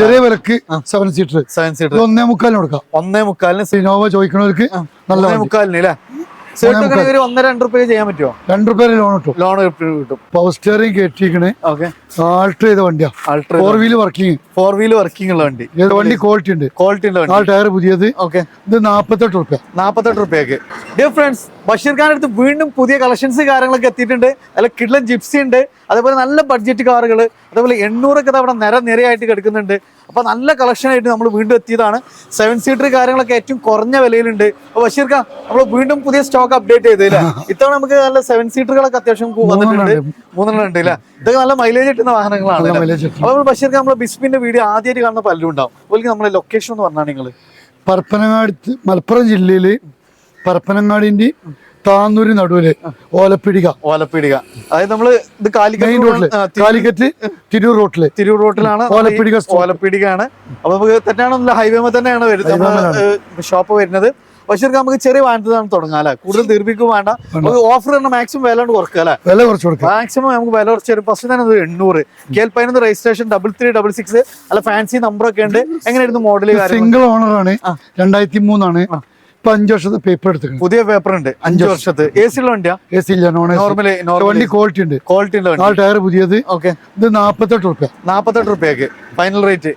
ചെറിയ വിലക്ക് seven seater seven seater ഒന്നേ മുക്കാലിന് കൊടുക്കാം. ഒന്നേ മുക്കാലിന് ഇനോവ ചോദിക്കണവർക്ക് നല്ല. മുക്കാലിന് അല്ലേ പവർ സ്റ്റിയറിംഗ് കയറ്റിക്കണ് ഓക്കെ ആൾട്ടർ ചെയ്ത വണ്ടിയാ. Ultra four wheel working four working ഉള്ള വണ്ടി. വണ്ടി? ക്വാളിറ്റി ഉണ്ട്. ക്വാളിറ്റി ആ ടയർ പുതിയത്. ഓക്കെ ഇത് നാപ്പത്തെട്ട് റുപ്യ. നാപ്പത്തെട്ട് റുപ്യക്ക്. ഡിയർ ഫ്രണ്ട്സ് ബഷീർ ഖാൻ അടുത്ത് വീണ്ടും പുതിയ കളക്ഷൻസ് കാര്യങ്ങളൊക്കെ എത്തിയിട്ടുണ്ട്. അതിൽ കിഡ്ലൻ ജിപ്സി ഉണ്ട്. അതേപോലെ നല്ല ബഡ്ജറ്റ് കാറുകൾ. അതേപോലെ എണ്ണൂറൊക്കെ അവിടെ നിര നിരയായിട്ട് കിടക്കുന്നുണ്ട്. അപ്പോൾ നല്ല കളക്ഷൻ ആയിട്ട് നമ്മൾ വീണ്ടും എത്തിയതാണ്. സെവൻ സീറ്റർ കാര്യങ്ങളൊക്കെ ഏറ്റവും കുറഞ്ഞ വിലയിലുണ്ട്. അപ്പോൾ ബഷീർ ഖാൻ നമ്മൾ വീണ്ടും പുതിയ സ്റ്റോക്ക് അപ്ഡേറ്റ് ചെയ്തില്ല ഇത്തവണ നമുക്ക് നല്ല സെവൻ സീറ്ററുകളൊക്കെ അത്യാവശ്യം വന്നിട്ടുണ്ട്. മൂന്നെണ്ണം ഉണ്ട് ഇല്ല ഇതൊക്കെ നല്ല മൈലേജ് കിട്ടുന്ന വാഹനങ്ങളാണ് അപ്പോൾ അല്ലേ? അപ്പൊ നമ്മൾ ബഷീർ ഖാൻ നമ്മളെ ബിസ്പിന്റെ വീഡിയോ ആദ്യമായിട്ട് കാണുന്ന പലരും ഉണ്ടാവും. അതുപോലെ നമ്മളെ ലൊക്കേഷൻ എന്ന് പറഞ്ഞാൽ നിങ്ങൾ പരപ്പനങ്ങാടി മലപ്പുറം ജില്ലയിൽ പരപ്പനങ്ങാടിന്റെ താന്നൂര് നടുവിൽ ഓലപ്പിടിക. ഓലപ്പിടിക. അതായത് നമ്മൾ ഇത് കാലിക്കറ്റ് റോഡിൽ കാലിക്കറ്റ് തിരൂർ റോട്ടിൽ. തിരൂർ റോട്ടിലാണ് ഓലപ്പിടിക ഓലപ്പിടികയാണ്. അപ്പൊ നമുക്ക് തെറ്റാണെന്നില്ല ഹൈവേമ തന്നെയാണ് വരുന്നത്. ഷോപ്പ് വരുന്നത്. പക്ഷേ നമുക്ക് ചെറിയ വാഹനത്തിലാണ് തുടങ്ങാം അല്ലെ? കൂടുതൽ ദീർഘിക്കും വേണ്ട. ഓഫർ തന്നെ മാക്സിമം വില കൊണ്ട് കുറക്കുക അല്ലെ? വില കുറച്ച് കൊടുക്കുക. മാക്സിമം നമുക്ക് വില കുറച്ച് തരും ഫസ്റ്റ് തന്നെ എണ്ണൂറ്. കെ പതിനൊന്ന് registration double three double six അല്ല ഫാൻസി നമ്പർ ഒക്കെ ഉണ്ട്. എങ്ങനെയായിരുന്നു മോഡൽ സിംഗിൾ ഓണർ ആണ്. രണ്ടായിരത്തി മൂന്നാണ്. ഇപ്പൊ അഞ്ചു വർഷത്തെ പേപ്പർ എടുത്തിട്ടുണ്ട് പുതിയ പേപ്പർ ഉണ്ട്. അഞ്ചു വർഷത്തെ. എ സി ഉള്ള വണ്ടിയാ? എ സി ഇല്ല നോൺ നോർമലി വണ്ടി ക്വാളിറ്റി ഉണ്ട്. ക്വാളിറ്റി ഉള്ള ആ വണ്ടി. ടയർ പുതിയത്. ഓക്കെ ഇത് നാപ്പത്തെട്ട് റുപ്യ നാപ്പത്തെട്ട് റുപ്യക്ക് ഫൈനൽ റേറ്റ്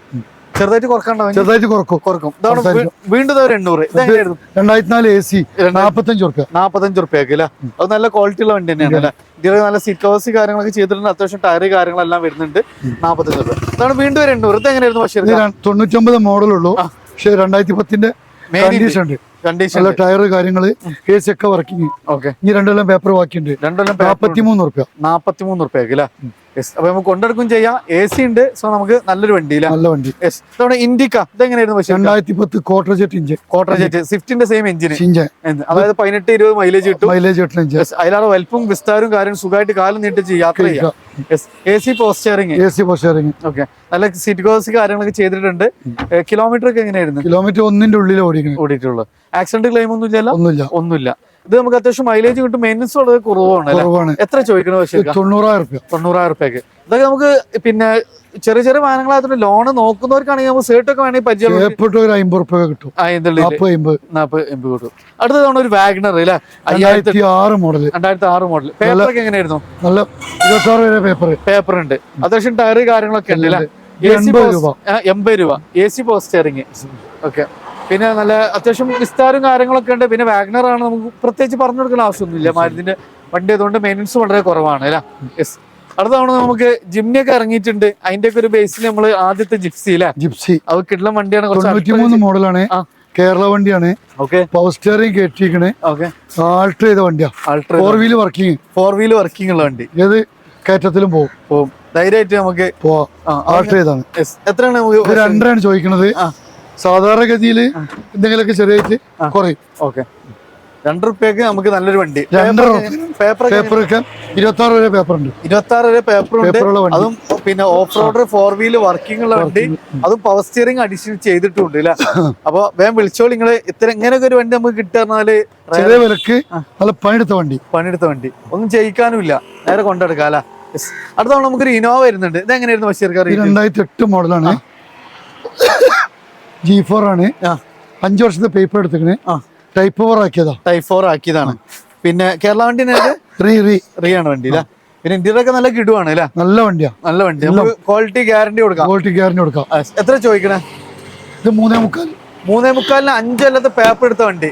ചെറുതായിട്ട് ചെറുതായിട്ട് കുറക്കും. കുറക്കും. ഇതാണ് വീണ്ടും ഇത് ഒരു എണ്ണൂറ്. ഇതെങ്ങനെയായിരുന്നു രണ്ടായിരത്തി നാല് എ സി നാപ്പത്തഞ്ച് റുപ്യ നാപ്പത്തഞ്ച് റുപ്യക്ക് അല്ലേ? അത് നല്ല ക്വാളിറ്റി ഉള്ള വണ്ടി തന്നെയാണ് അല്ലേ? ഇതിൽ നല്ല സീറ്റ് കവേഴ്സ് കാര്യങ്ങളൊക്കെ ചെയ്തിട്ടുണ്ട്. അത്യാവശ്യം ടയർ കാര്യങ്ങളെല്ലാം വരുന്നുണ്ട്. നാപ്പത്തഞ്ച് റുപ്യ ഇതാണ് വീണ്ടും എണ്ണൂറ്. ഇത് എങ്ങനെയായിരുന്നു പക്ഷേ ഇത് ര- തൊണ്ണൂറ്റൊമ്പത് മോഡലുള്ളൂ പക്ഷെ രണ്ടായിരത്തി പത്തിന്റെ കണ്ടീഷൻ ഉണ്ട്. കണ്ടീഷൻ ടയർ കാര്യങ്ങൾ എ സി ഒക്കെ വർക്കിംഗ് ഓക്കെ ഇനി രണ്ടെല്ലാം പേപ്പർ ബാക്കിയുണ്ട്. രണ്ടെല്ലാം നാപ്പത്തിമൂന്ന് റുപ്യ നാപ്പത്തിമൂന്ന് റുപ്യക്ക് അല്ലേ യെസ് അപ്പൊ നമുക്ക് കൊണ്ടെടുക്കും ചെയ്യാം. എ സി ഉണ്ട്. സോ നമുക്ക് നല്ലൊരു വണ്ടി നല്ല വണ്ടി. യെസ് ഇതവിടെ ഇൻഡിക്ക ഇതെങ്ങനെയായിരുന്നു പക്ഷേ? രണ്ടായിരത്തി പത്ത് quarter jet engine Quadrajet സ്വിഫ്റ്റിന്റെ സെയിം എഞ്ചിൻ അതായത് പതിനെട്ട് ഇരുപത് മൈലേജ് കിട്ടും. മൈലേജ് കിട്ടും അതിലാണ് വലിപ്പം വിസ്താരവും കാര്യം സുഖമായിട്ട് കാലം നീട്ടിച്ച് യാത്ര ചെയ്യാം. A C power steering A C power steering okay നല്ല സീറ്റ് കോസ് കാര്യങ്ങളൊക്കെ ചെയ്തിട്ടുണ്ട്. കിലോമീറ്റർ ഒക്കെ എങ്ങനെയായിരുന്നു? കിലോമീറ്റർ ഒന്നിന്റെ ഉള്ളിൽ ഓടിക്കുന്നത് ഓടിയിട്ടുള്ളൂ. ആക്സിഡന്റ് ക്ലെയിം ഒന്നും ഇല്ല ഒന്നുമില്ല. ഒന്നുമില്ല. ഇത് നമുക്ക് അത്യാവശ്യം മൈലേജ് കിട്ടും മെയിൻസ് വളരെ കുറവാണ് എത്ര ചോദിക്കണോ തൊണ്ണൂറായിരം റുപ്യ. തൊണ്ണൂറായിരം റുപ്യക്ക്. ഇതൊക്കെ നമുക്ക് പിന്നെ ചെറിയ ചെറിയ വാഹനങ്ങളായതുകൊണ്ട് ലോൺ നോക്കുന്നവർക്കാണെങ്കിൽ നമുക്ക് സേർട്ട് ഒക്കെ വേണമെങ്കിൽ പരിചയം അമ്പത് റുപ്യ കിട്ടും. നാപ്പത് അമ്പത് നാൽപ്പത് എം കിട്ടും. അടുത്ത തവണ ഒരു വാഗ്നർ അല്ലെ? അയ്യായിരത്തി ആറ് മോഡൽ രണ്ടായിരത്തി ആറ് മോഡൽ പേപ്പറൊക്കെ എങ്ങനെയായിരുന്നു? നല്ല ഇരുപത്തി ആറ് വരെ പേപ്പർ പേപ്പർ ഉണ്ട്. അത്യാവശ്യം ടയർ കാര്യങ്ങളൊക്കെ ഉണ്ട് അല്ലെ? എൺപത് രൂപ. എൺപത് രൂപ. എ സി പോസ്റ്റിയറിങ് ഓക്കെ പിന്നെ നല്ല അത്യാവശ്യം വിസ്താരം കാര്യങ്ങളൊക്കെ ഉണ്ട്. പിന്നെ വാഗ്നർ ആണ് നമുക്ക് പ്രത്യേകിച്ച് പറഞ്ഞു കൊടുക്കുന്ന ആവശ്യമൊന്നുമില്ല. മാരുതിന്റെ വണ്ടി ആയതുകൊണ്ട് മെയിന്റെനൻസ് വളരെ കുറവാണ് അല്ലേ? യെസ് അടുത്ത തവണ നമുക്ക് ജിംനി ഒക്കെ ഇറങ്ങിയിട്ടുണ്ട്. അതിന്റെ ഒക്കെ ഒരു ബേസിൽ നമ്മൾ ആദ്യത്തെ ജിപ്സി അല്ലേ? ജിപ്സി. അത് കിട്ടുന്ന വണ്ടിയാണ് തൊണ്ണൂറ്റി മൂന്ന് മോഡലാണ്. കേരള വണ്ടിയാണ്. ഓക്കെ പവർ സ്റ്റിയറിംഗ് കേട്ടിരിക്കണേ ഓക്കെ ആൾട്ടർ ചെയ്ത വണ്ടിയാ. Ultra four wheel working four wheel working ഉള്ള വണ്ടി. ഏത് കയറ്റത്തിലും പോകും പോകും ധൈര്യമായിട്ട് നമുക്ക് പോവാം. ആൾട്ടർ ചെയ്താണ്. എത്രയാണ് രണ്ടരാണ് ചോദിക്കുന്നത്. സാധാരണഗതിയിൽ എന്തെങ്കിലുമൊക്കെ ചെറിയായിട്ട് കുറയും. ഓക്കെ. രണ്ട് റുപ്യക്ക് നമുക്ക് നല്ലൊരു വണ്ടി. പേപ്പർ പേപ്പർ ഇരുപത്തി ആറ് വരെ പേപ്പർ ഉണ്ട് ഇരുപത്തി ആറ് വരെ പേപ്പർ ഉണ്ട് അതും പിന്നെ off road four wheel working ഉള്ള വണ്ടി. അതും പവർ സ്റ്റിയറിംഗ് അഡീഷൻ ചെയ്തിട്ടുണ്ട് അല്ലെ അപ്പൊ വേഗം വിളിച്ചോളൂ. നിങ്ങൾ ഇത്ര ഇങ്ങനെയൊക്കെ ഒരു വണ്ടി നമുക്ക് കിട്ടാറുന്നാൽ ചെറിയ വിലക്ക് നല്ല പണിയെടുത്ത വണ്ടി. പണിയെടുത്ത വണ്ടി. ഒന്നും ചെയ്യിക്കാനും ഇല്ല നേരെ കൊണ്ടെടുക്കാം അല്ലെ അടുത്ത തവണ നമുക്കൊരു ഇനോവ വരുന്നുണ്ട്. ഇത് എങ്ങനെയായിരുന്നു ബഷീർക്കാർ രണ്ടായിരത്തി എട്ട് മോഡലാണ് ജി ഫോർ ആണ്. അഞ്ചു വർഷത്തെ പേപ്പർ എടുത്തിക്കണ് ടൈപ്പ് ഫോർ ആക്കിയതാ. ടൈപ്പ് ഫോർ ആക്കിയതാണ്. പിന്നെ കേരള വണ്ടി റീ റീ റീ ആണ് വണ്ടി അല്ലേ പിന്നെ ഇന്ത്യയിലൊക്കെ നല്ല കിടുവാണ് അല്ലേ നല്ല വണ്ടിയാ. നല്ല വണ്ടി. ക്വാളിറ്റി ഗ്യാരണ്ടി കൊടുക്കാം. ക്വാളിറ്റി ഗ്യാരണ്ടി കൊടുക്കാം. എത്ര ചോദിക്കണേ? ഇത് മൂന്നേ മുക്കാൽ മൂന്നേ മുക്കാലിന് അഞ്ചല്ലത്തെ പേപ്പർ എടുത്ത വണ്ടി.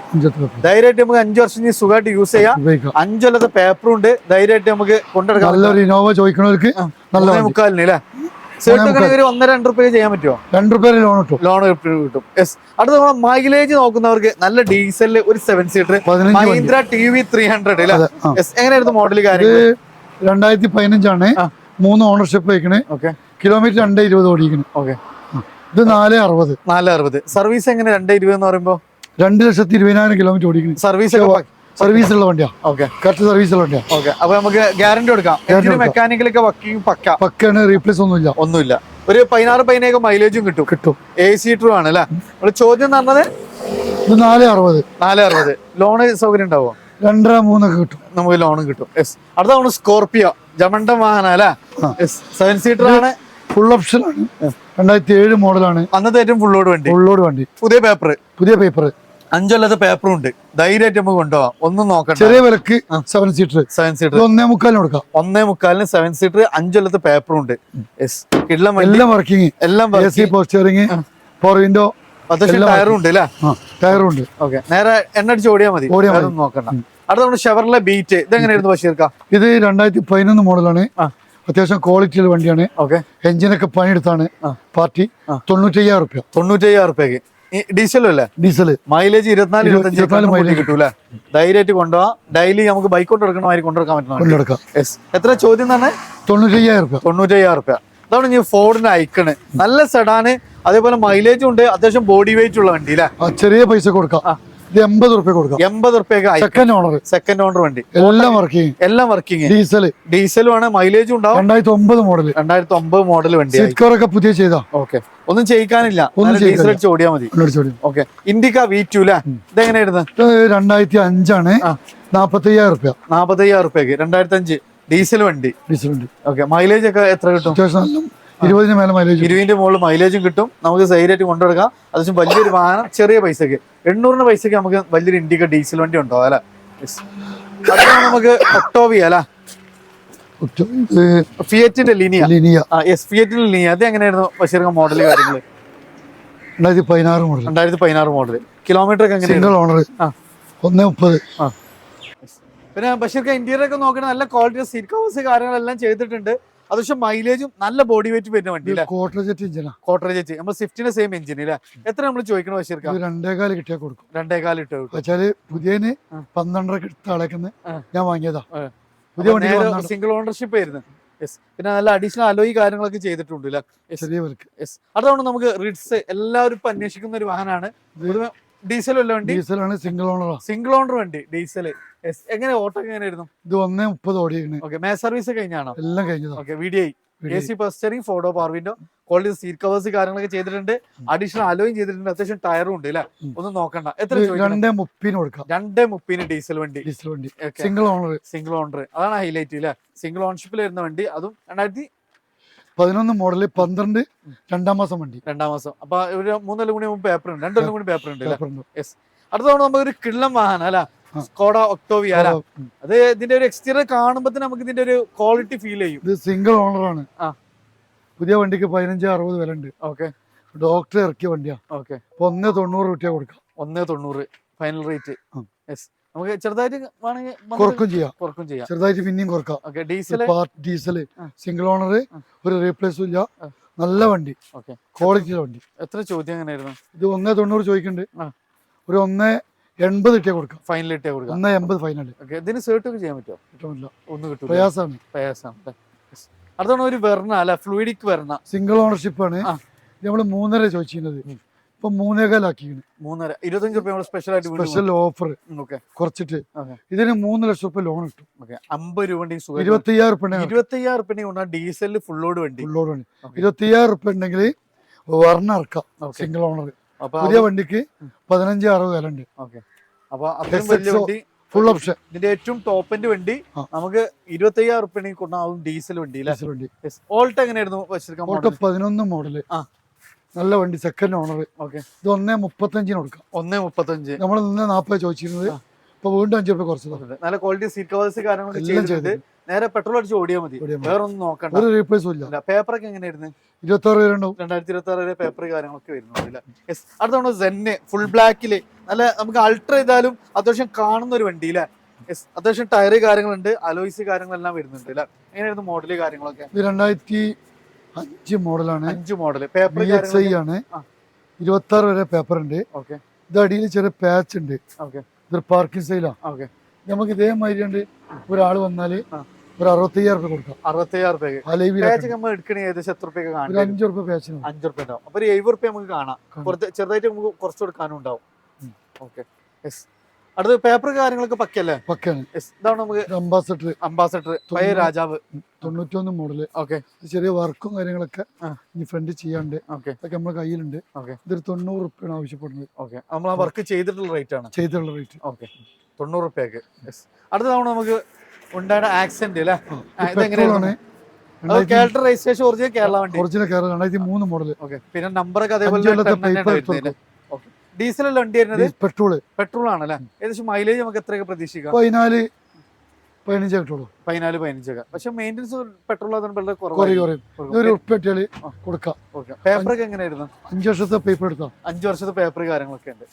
ധൈര്യമായിട്ട് നമുക്ക് അഞ്ചു വർഷം ഇനി സുഖമായിട്ട് യൂസ് ചെയ്യാം. അഞ്ചല്ലത്തെ പേപ്പറും ഉണ്ട്. ധൈര്യമായിട്ട് നമുക്ക് കൊണ്ടെടുക്കാം. നല്ലൊരു ഇനോവ ചോദിക്കുന്നവർക്ക് നല്ല മൂന്നേ മുക്കാലിന് അല്ലേ ഒന്നര രണ്ട് റുപ്യ ചെയ്യാൻ പറ്റുമോ രണ്ട് റുപ്യ ലോൺ കിട്ടും. ലോൺ കിട്ടും യെസ് അടുത്ത നമ്മൾ മൈലേജ് നോക്കുന്നവർക്ക് നല്ല ഡീസൽ ഒരു seven seater Mahindra T V three hundred. എങ്ങനെയായിരുന്നു മോഡൽ കാര്യം രണ്ടായിരത്തി പതിനഞ്ചാണ്. മൂന്ന് ഓണർഷിപ്പ് വയ്ക്കണേ ഓക്കെ കിലോമീറ്റർ രണ്ട് ഇരുപത് ഓടിക്കണേ ഓക്കെ ഇത് നാല് അറുപത്. നാല് അറുപത്. സർവീസ് എങ്ങനെ? രണ്ട് ഇരുപത് എന്ന് പറയുമ്പോൾ രണ്ട് ലക്ഷത്തി ഇരുപതിനായിരം കിലോമീറ്റർ ഓടിക്കണ് സർവീസ് സർവീസ് ഉള്ള വണ്ടിയാ. ഓക്കെ. കറക്റ്റ് സർവീസ് ഉള്ള വണ്ടിയാ. ഓക്കെ. അപ്പൊ നമുക്ക് ഗ്യാരണ്ടി കൊടുക്കാം. മെക്കാനിക്കലൊക്കെ വർക്കിംഗ് പക്ക? പക്കാണ് റീപ്ലേസ് ഒന്നുമില്ല. ഒന്നുമില്ല. ഒരു പതിനാറ് പതിനേഴ് മൈലേജും കിട്ടും. കിട്ടും. എ സി ട്രൂ ആണ് അല്ലേ? ചോദ്യം എന്ന് പറഞ്ഞത്? ഇത് നാല് അറുപത്. നാല് അറുപത്. ലോണ് സൗകര്യം ഉണ്ടാവോ? രണ്ടര മൂന്നൊക്കെ കിട്ടും. നമുക്ക് ലോണും കിട്ടും. യെസ് അടുത്താണ് സ്കോർപിയോ. ജമണ്ട വാഹന അല്ലേ? സെവൻ സീറ്റർ ആണ്. ഫുൾ ഓപ്ഷൻ ആണ്. രണ്ടായിരത്തി ഏഴ് മോഡലാണ് അന്നത്തെ ഏറ്റവും ഫുള്ളോട് വണ്ടി. ഫുള്ളോട് വണ്ടി. പുതിയ പേപ്പർ പുതിയ പേപ്പർ അഞ്ചല്ലാത്ത പേപ്പറും ഉണ്ട്. ധൈര്യമായിട്ട് നമുക്ക് കൊണ്ടുപോകാം ഒന്നും നോക്കണ്ട. ചെറിയ വിലക്ക് സെവൻ സീറ്റർ സെവൻ സീറ്റർ ഇത് ഒന്നേ മുക്കാലിന് കൊടുക്കാം. ഒന്നേ മുക്കാലിന് സെവൻ സീറ്റർ അഞ്ചല്ലത്തെ പേപ്പറും ഉണ്ട്. വണ്ടി. എല്ലാം വർക്കിംഗ് എല്ലാം പോസ്റ്ററിങ് ഫോർ വിൻഡോ അത്യാവശ്യം ടയറും ഉണ്ട് അല്ലേ? ടയറും ഉണ്ട്. ഓക്കെ നേരെ എണ്ണ അടിച്ച് ഓടിയാൽ മതി. ഓടിയാ മതി. ഒന്നും നോക്കണ്ട. അടുത്ത നമ്മുടെ ഷെവർലെ ബീറ്റ് ഇതെങ്ങനെയായിരുന്നു ബഷീർക്ക? ഇത് രണ്ടായിരത്തി പതിനൊന്ന് മോഡലാണ് അത്യാവശ്യം ക്വാളിറ്റിയുള്ള വണ്ടിയാണ്. ഓക്കെ എഞ്ചിനൊക്കെ പണിയെടുത്താണ്. പാർട്ടി. തൊണ്ണൂറ്റയ്യായിരം റുപ്യ തൊണ്ണൂറ്റയ്യായിരം റുപ്യക്ക് ഡീസലും അല്ലേ? ഡീസൽ മൈലേജ് ഇരുപത്തിനാല് ഇരു- ഇരുപത്തഞ്ച് ഇരുപത്തിനാല് mileage കിട്ടൂല ധൈര്യമായിട്ട് കൊണ്ടുപോവാം. ഡെയിലി നമുക്ക് ബൈക്ക് കൊണ്ട് മാതിരി കൊണ്ടെടുക്കാൻ പറ്റണം? യെസ് എത്ര ചോദ്യം തന്നെ? തൊണ്ണൂറ്റയ്യായിരം റുപ്യ തൊണ്ണൂറ്റയ്യായിരം റുപ്യ അതാണ് ഈ ഫോർഡിന്റെ ഐക്കണ്. നല്ല സെഡാന് അതേപോലെ മൈലേജും ഉണ്ട് അത്യാവശ്യം ബോഡി വെയിറ്റ് ഉള്ള വണ്ടി അല്ലേ ചെറിയ പൈസ കൊടുക്കാം. എൺപത് റുപ്യ കൊടുക്കാം. എൺപത് റുപ്യക്ക് സെക്കൻഡ് ഓണർ സെക്കൻഡ് ഓണർ വണ്ടി. എല്ലാം വർക്കിംഗ് എല്ലാം വർക്കിംഗ് ഡീസൽ ഡീസലും ആണ് മൈലേജും ഉണ്ടാവും. രണ്ടായിരത്തി ഒമ്പത് മോഡൽ രണ്ടായിരത്തി ഒമ്പത് മോഡൽ വണ്ടി ഒക്കെ പുതിയ ചെയ്താ? ഓക്കെ ഒന്നും ചെയ്യിക്കാനില്ല. ഡീസൽ. അടിച്ച് ഓടിയാൽ മതി. ഓക്കെ ഇൻഡിക്ക വി ടു അല്ലേ ഇതെങ്ങനെയായിരുന്നു? ഇത് രണ്ടായിരത്തി അഞ്ചാണ് നാപ്പത്തി നാപ്പത്തയ്യായിരം റുപ്യ നാപ്പത്തയ്യായിരം റുപ്യക്ക് രണ്ടായിരത്തി അഞ്ച് ഡീസൽ വണ്ടി. ഡീസൽ വണ്ടി. ഓക്കെ മൈലേജ് ഒക്കെ എത്ര കിട്ടും? ഇരുപതിന് മേലെ മൈലേജ് ഇരുവിന്റെ മുകളിൽ മൈലേജും കിട്ടും. നമുക്ക് സൈഡായിട്ട് കൊണ്ടുനടക്കാം. അതും വലിയൊരു വാഹനം ചെറിയ പൈസക്ക്. എണ്ണൂറിന് പൈസക്ക് നമുക്ക് വലിയൊരു ഇൻഡിക്ക ഡീസൽ വണ്ടി ഉണ്ടോ അല്ലെ? നമുക്ക് ഒക്ടോവിയ അല്ല? ഫിയറ്റിന്റെ ലിനിയ. ലിനിയ. യെസ് ഫിയറ്റിന്റെ ലിനിയ. അത് എങ്ങനെയായിരുന്നു ബഷീർക്ക മോഡൽ കാര്യങ്ങൾ രണ്ടായിരത്തി പതിനാറ് മോഡൽ രണ്ടായിരത്തി പതിനാറ് മോഡൽ കിലോമീറ്റർ ഒക്കെ സിംഗിൾ ഓണർ ആ. ഒന്ന് മുപ്പത്. പിന്നെ ബഷീർക്ക് ഇന്റീരിയർ ഒക്കെ നോക്കണ നല്ല ക്വാളിറ്റി സീറ്റ് കവേഴ്സ് കാര്യങ്ങളെല്ലാം ചെയ്തിട്ടുണ്ട്. അത്യാവശ്യം മൈലേജും നല്ല ബോഡി വെയിറ്റ് വരുന്ന വണ്ടി ക്വാർട്ടർ ജെറ്റ് എഞ്ചിനാ ജെറ്റ് നമ്മൾ സ്വിഫ്റ്റിന്റെ സെയിം എഞ്ചിൻ അല്ലേ എത്ര നമ്മൾ ചോദിക്കണ ബഷീർക്ക്? ഇത് രണ്ടേകാൽ കിട്ടിയാൽ കൊടുക്കും. രണ്ടേകാൽ ഇട്ട് വെച്ചാൽ പുതിയന് ആ. പന്ത്രണ്ടരക്ക് എടുത്ത ആളേക്കുന്ന് ഞാൻ വാങ്ങിയതാ. പുതിയ വണ്ടി സിംഗിൾ ഓണർഷിപ്പ് ആയിരുന്നു. യെസ് പിന്നെ നല്ല അഡീഷണൽ അലോയി കാര്യങ്ങളൊക്കെ ചെയ്തിട്ടുണ്ട് അടുത്ത തവണ നമുക്ക് റിഡ്സ് എല്ലാവരും ഇപ്പൊ അന്വേഷിക്കുന്ന ഒരു വാഹനമാണ്. ഡീസൽ ഉള്ള വണ്ടി? ഡീസലാണ് സിംഗിൾ ഓണർ സിംഗിൾ ഓണർ വണ്ടി ഡീസൽ എങ്ങനെ ഓട്ടം എങ്ങനെയായിരുന്നു? ഇത് ഒന്നേ മുപ്പത് ഓടിയാണ് ഓക്കെ മേ സർവീസ് കഴിഞ്ഞാണോ എല്ലാം കഴിഞ്ഞതാ. Okay video A C power steering photo power window quality seat covers കാര്യങ്ങളൊക്കെ ചെയ്തിട്ടുണ്ട്. അഡീഷണൽ അലോയും ചെയ്തിട്ടുണ്ട്. അത്യാവശ്യം ടയറും ഉണ്ട് അല്ലെ ഒന്ന് നോക്കണ്ട. എത്ര രണ്ടേ മുപ്പിന് കൊടുക്കാം. രണ്ടേ മുപ്പതിന് ഡീസൽ വണ്ടി. ഡീസൽ വണ്ടി. Single owner. Single owner. അതാണ് ഹൈലൈറ്റ് അല്ലെ സിംഗിൾ ഓൺഷിപ്പിൽ വരുന്ന വണ്ടി. അതും രണ്ടായിരത്തി പതിനൊന്ന് മോഡൽ പന്ത്രണ്ട് രണ്ടാം മാസം വണ്ടി. രണ്ടാം മാസം. അപ്പൊ ഒരു മൂന്നല്ല മണി മുമ്പ് പേപ്പർ ഉണ്ട്. രണ്ടല്ല മണി പേപ്പർ ഉണ്ട് യെസ്. അടുത്ത തവണ നമുക്ക് ഒരു കിള്ളം വാഹനം അല്ല? സ്കോഡ ഒക്ടോവിയ അല്ല. അത് ഇതിന്റെ ഒരു എക്സ്റ്റീരിയർ കാണുമ്പോൾ തന്നെ നമുക്ക് ഇതിന്റെ ഒരു ക്വാളിറ്റി ഫീൽ ചെയ്യും. ഇത് സിംഗിൾ ഓണർ ആണ്. പുതിയ വണ്ടിക്ക് പതിനഞ്ച് അറുപത് വില ഉണ്ട് ഓക്കെ ഡോക്ടർ ഇറക്കിയ വണ്ടിയാ. ഓക്കെ ഒന്ന് തൊണ്ണൂറ് രൂപ കൊടുക്കാം. ഒന്നേ തൊണ്ണൂറ്. Final rate. യെസ് നമുക്ക് ചെറുതായിട്ട് വേണമെങ്കിൽ കുറക്കും ചെയ്യാം. കുറക്കും ചെയ്യാം. ചെറുതായിട്ട് പിന്നെയും കുറക്കാം. Diesel part diesel single owner ഒരു റീപ്ലേസും ഇല്ല. നല്ല വണ്ടി. ക്വാളിറ്റിയുള്ള വണ്ടി. എത്ര ചോദ്യം എങ്ങനെയായിരുന്നു? ഇത് ഒന്നേ തൊണ്ണൂറ് ചോദിക്കുന്നുണ്ട്. ഒരു ഒന്നേ എൺപത് ഇട്ടേ കൊടുക്കാം. ഫൈനൽ ഇട്ടേ കൊടുക്കാം. ഒന്നേ എൺപത് ഫൈനൽ ഇതിന് സേർട്ട് ഒക്കെ ചെയ്യാൻ പറ്റുമോ? കിട്ടുന്നില്ല ഒന്നും കിട്ടും പ്രയാസമാണ്. പ്രയാസമാണ്. അടുത്താണ് ഒരു വെർണ അല്ല ഫ്ലൂയിഡിക് വെർണ സിംഗിൾ ഓണർഷിപ്പ് ആണ്. നമ്മൾ മൂന്നര ചോദിച്ചിരുന്നത്. ഇപ്പൊ മൂന്നേകാലാക്കിയാണ് മൂന്നര ഇരുപത്തഞ്ച് റുപ്യ സ്പെഷ്യൽ ആയിട്ട് സ്പെഷ്യൽ ഓഫർ കുറച്ചിട്ട് ഇതിന് മൂന്ന് ലക്ഷം റുപ്യ ലോൺ കിട്ടും. അമ്പത് രൂപ ഇരുപത്തി അയ്യായിരം റുപ്യ ഇരുപത്തയ്യായിരം റുപ്യ കൊണ്ടാ ഡീസലിൽ ഫുള്ളോട് വണ്ടി. ഫുള്ളോട് വണ്ടി. Okay. ഇരുപത്തി അയ്യായിരം റുപ്യ ഉണ്ടെങ്കിൽ വർണ ഇറക്കാം സിംഗിൾ ഓണർ പുതിയ വണ്ടിക്ക് പതിനഞ്ച് അറുപത് വില ഉണ്ട്. ഓക്കെ അപ്പൊ അത്രയും വലിയ വണ്ടി ഫുൾ ഓപ്ഷൻ ഇതിന്റെ ഏറ്റവും ടോപ്പിന്റെ വണ്ടി നമുക്ക് നമുക്ക് ഇരുപത്തയ്യായിരം റുപ്യ കൊണ്ടാവും ഡീസൽ വണ്ടി അല്ലേ? ഡീസൽ വണ്ടി. ഓൾട്ട് എങ്ങനെയായിരുന്നു പതിനൊന്ന് മോഡൽ ആ. നല്ല വണ്ടി സെക്കൻഡ് ഓണർ ഓക്കെ ഇത് ഒന്നേ മുപ്പത്തഞ്ചിന് കൊടുക്കാം. ഒന്നേ മുപ്പത്തഞ്ച്. നമ്മൾ നിന്ന് നാൽപ്പത് ചോദിച്ചിരുന്നത്. ഇപ്പൊ വീണ്ടും അഞ്ചു രൂപ കുറച്ച് നല്ല ക്വാളിറ്റി സീറ്റ് കവേഴ്സ് കാര്യങ്ങളൊക്കെ. നേരെ പെട്രോൾ അടിച്ച് ഓടിയാൽ മതി. വേറൊന്നും നോക്കണ്ട. ഒരു റീപ്ലേസും ഇല്ല. പേപ്പറൊക്കെ എങ്ങനെയായിരുന്നു? ഇരുപത്തി ആറ് വരുന്നുണ്ടോ രണ്ടായിരത്തി ഇരുപത്തി ആറ് വരെ പേപ്പർ കാര്യങ്ങളൊക്കെ വരുന്നുണ്ടല്ല യെസ് അടുത്ത സെന്നെ ഫുൾ ബ്ലാക്കിൽ നല്ല നമുക്ക് അൾട്ര ചെയ്താലും അത്യാവശ്യം കാണുന്ന ഒരു വണ്ടി അല്ലേ യെസ് അത്യാവശ്യം ടയർ കാര്യങ്ങളുണ്ട് അലോയ്സ് കാര്യങ്ങളെല്ലാം വരുന്നുണ്ട് അല്ലേ എങ്ങനെയായിരുന്നു മോഡൽ കാര്യങ്ങളൊക്കെ? രണ്ടായിരത്തി അഞ്ച് മോഡലാണ്. അഞ്ച് മോഡൽ പേപ്പർ ആണ്. ഇരുപത്തി ആറ് വരെ പേപ്പർ ഉണ്ട് ഓക്കെ. ഇത് അടിയിൽ ചെറിയ പാച്ച് ഉണ്ട്. ഓക്കെ. ഇതൊരു പാർക്കിംഗ് സൈലാ ഓക്കെ. നമുക്ക് ഇതേമാതിരി ഉണ്ട്. ഒരാൾ വന്നാൽ. ഒരു അറുപത്തയ്യായിരം രൂപ കൊടുക്കാം. അറുപത്തയ്യായിരം രൂപയ്ക്ക് പാച്ച് നമ്മൾ എടുക്കണേ ഏകദേശം എത്ര കാണാം അഞ്ച് റുപ്യ പാച്ചിന് അഞ്ച് റുപ്യ ഉണ്ടാവും. അപ്പൊ ഒരു എഴുപത് റുപ്യ നമുക്ക് കാണാം. കാണാം. ചെറുതായിട്ട് നമുക്ക് കുറച്ച് കൊടുക്കാനും ഉണ്ടാവും. ഓക്കെ. യെസ് അടുത്ത പേപ്പർ കാര്യങ്ങളൊക്കെ പക്കല്ലേ പക്കാണ് ഇതാണ് നമുക്ക് അംബാസഡർ അംബാസഡർ പഴയ. രാജാവ്. തൊണ്ണൂറ്റൊന്ന് മോഡൽ ഓക്കെ ചെറിയ വർക്കും കാര്യങ്ങളൊക്കെ. ഇനി ഫ്രണ്ട് ചെയ്യാണ്ട് ഓക്കെ അതൊക്കെ നമ്മുടെ കയ്യിലുണ്ട്. ഓക്കെ ഇതൊരു തൊണ്ണൂറ് റുപ്യാണ് ആവശ്യപ്പെടുന്നത്. ഓക്കെ നമ്മൾ ആ വർക്ക് ചെയ്തിട്ടുള്ള റേറ്റ് ആണ്. ചെയ്തിട്ടുള്ള റേറ്റ് ഓക്കെ തൊണ്ണൂറ് റുപ്യക്ക്. അടുത്ത തവണ നമുക്ക് ഉണ്ടായ ആക്സിഡന്റ് അല്ലേ? ആണ് രജിസ്ട്രേഷൻ ഒറിജിനൽ കേരള വണ്ടി. ഒറിജിനൽ കേരള രണ്ടായിരത്തി മൂന്ന് മോഡൽ ഓക്കെ പിന്നെ നമ്പറൊക്കെ ഒക്കെ അതേപോലെ കൊല്ലത്തെ 10 തന്നെ paper ഡീസൽ അല്ല വണ്ടി വരുന്നത്? പെട്രോൾ പെട്രോൾ ആണല്ലേ ഏകദേശം മൈലേജ് നമുക്ക് എത്രയൊക്കെ പ്രതീക്ഷിക്കാം? പതിനാല് പതിനഞ്ച് കിട്ടുള്ളൂ. പതിനാല് പതിനഞ്ചൊക്കെ. പക്ഷെ മെയിന്റെനൻസ് പെട്രോൾ അതുകൊണ്ട് കൊടുക്കാം. പേപ്പറൊക്കെ എങ്ങനെയായിരുന്നു? അഞ്ച് വർഷത്തെ പേപ്പർ എടുത്താം അഞ്ച് വർഷത്തെ പേപ്പർ കാര്യങ്ങളൊക്കെ ഉണ്ട്.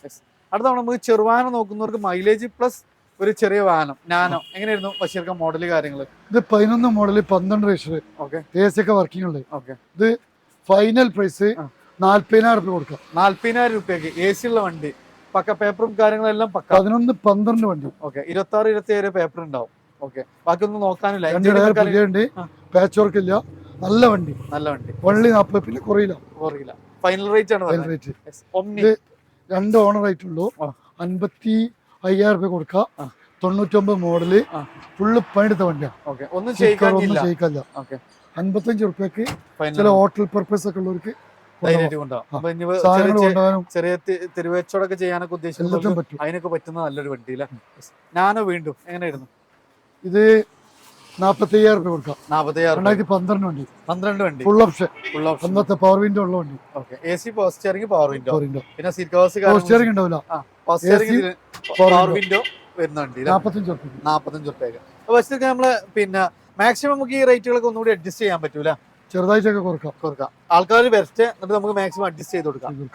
അടുത്ത നമ്മൾ നമുക്ക് ചെറുവാനം നോക്കുന്നവർക്ക് മൈലേജ് പ്ലസ് ഒരു ചെറിയ വാഹനം നാനോ എങ്ങനെയായിരുന്നു ബഷീർക്ക മോഡൽ കാര്യങ്ങൾ ഇത് പതിനൊന്ന് മോഡൽ പന്ത്രണ്ട് രജിസ്റ്റർ ഓക്കെ. എ സി ഒക്കെ വർക്കിംഗ് ഉണ്ട് ഓക്കെ ഫൈനൽ പ്രൈസ്. നാല്പതിനായിരം രൂപ കൊടുക്കാം. നാല്പതിനായിരം രൂപയ്ക്ക് എ സി ഉള്ള വണ്ടി. പക്ക പേപ്പറും കാര്യങ്ങളെല്ലാം പക്ക. പതിനൊന്ന് പന്ത്രണ്ട് വണ്ടി. ഓക്കെ. ഇരുപത്തി ആറ് ഇരുപത്തി ഏഴ് പേപ്പർ ഉണ്ടാവും. ഓക്കെ. ബാക്കിയൊന്നും നോക്കാനില്ല. രണ്ട്. പാച്ച് വർക്ക് ഇല്ല. നല്ല വണ്ടി. നല്ല വണ്ടി. വള്ളി നാൽപ്പത് പിന്നെ കുറയില്ല കുറയില്ല ഫൈനൽ റേറ്റ് ആണ് ഫൈനൽ റേറ്റ്. രണ്ട് ഓണർ ആയിട്ടുള്ളൂ. അൻപത്തി അയ്യായിരം രൂപ കൊടുക്കാം. തൊണ്ണൂറ്റൊമ്പത് മോഡൽ. ഫുള്ള് പണിയെടുത്ത വണ്ടിയാണ് ഓക്കെ. ഒന്നും ഒന്നും ചെയ്യിക്കല്ല ഓക്കെ. അൻപത്തഞ്ച് റുപ്യക്ക് ചില ഹോട്ടൽ പർപ്പസ് ഒക്കെ ഉള്ളവർക്ക്. ധൈര്യമായിട്ട് കൊണ്ടുപോകാം ചെറിയ തെരുവേച്ചോടൊക്കെ ചെയ്യാനൊക്കെ ഉദ്ദേശിക്കുന്നത് അതിനൊക്കെ പറ്റുന്ന നല്ലൊരു വണ്ടി അല്ലേ ഞാനോ വീണ്ടും എങ്ങനെയായിരുന്നു? ഇത് അയ്യായിരം രൂപ കൊടുക്കാം. രണ്ടായിരത്തി പന്ത്രണ്ട് വണ്ടി. പന്ത്രണ്ട് വണ്ടി. ഫുൾ ഓപ്ഷൻ ഫുൾ ഓപ്ഷൻ അന്നത്തെ പവർ വിൻഡോ ഉള്ള വണ്ടി. Okay A C power steering power window power window പിന്നെ സീറ്റ് കവേഴ്സ് പവർ സ്റ്റിയറിംഗ് ഉണ്ടാവില്ല. പവർ പവർ വിൻഡോ വരുന്ന വണ്ടി നാപ്പത്തഞ്ച് റുപ്യ നാപ്പത്തഞ്ച് റുപ്യ അപ്പൊ നമ്മൾ പിന്നെ മാക്സിമം നമുക്ക് ഈ റേറ്റുകളൊക്കെ ഒന്നുകൂടി അഡ്ജസ്റ്റ് ചെയ്യാൻ പറ്റൂല ചെറുതായിട്ടൊക്കെ കുറക്കാം. കുറക്കാം. ആൾക്കാർ വരട്ടെ എന്നിട്ട് നമുക്ക് മാക്സിമം അഡ്ജസ്റ്റ് ചെയ്ത് കൊടുക്കാം.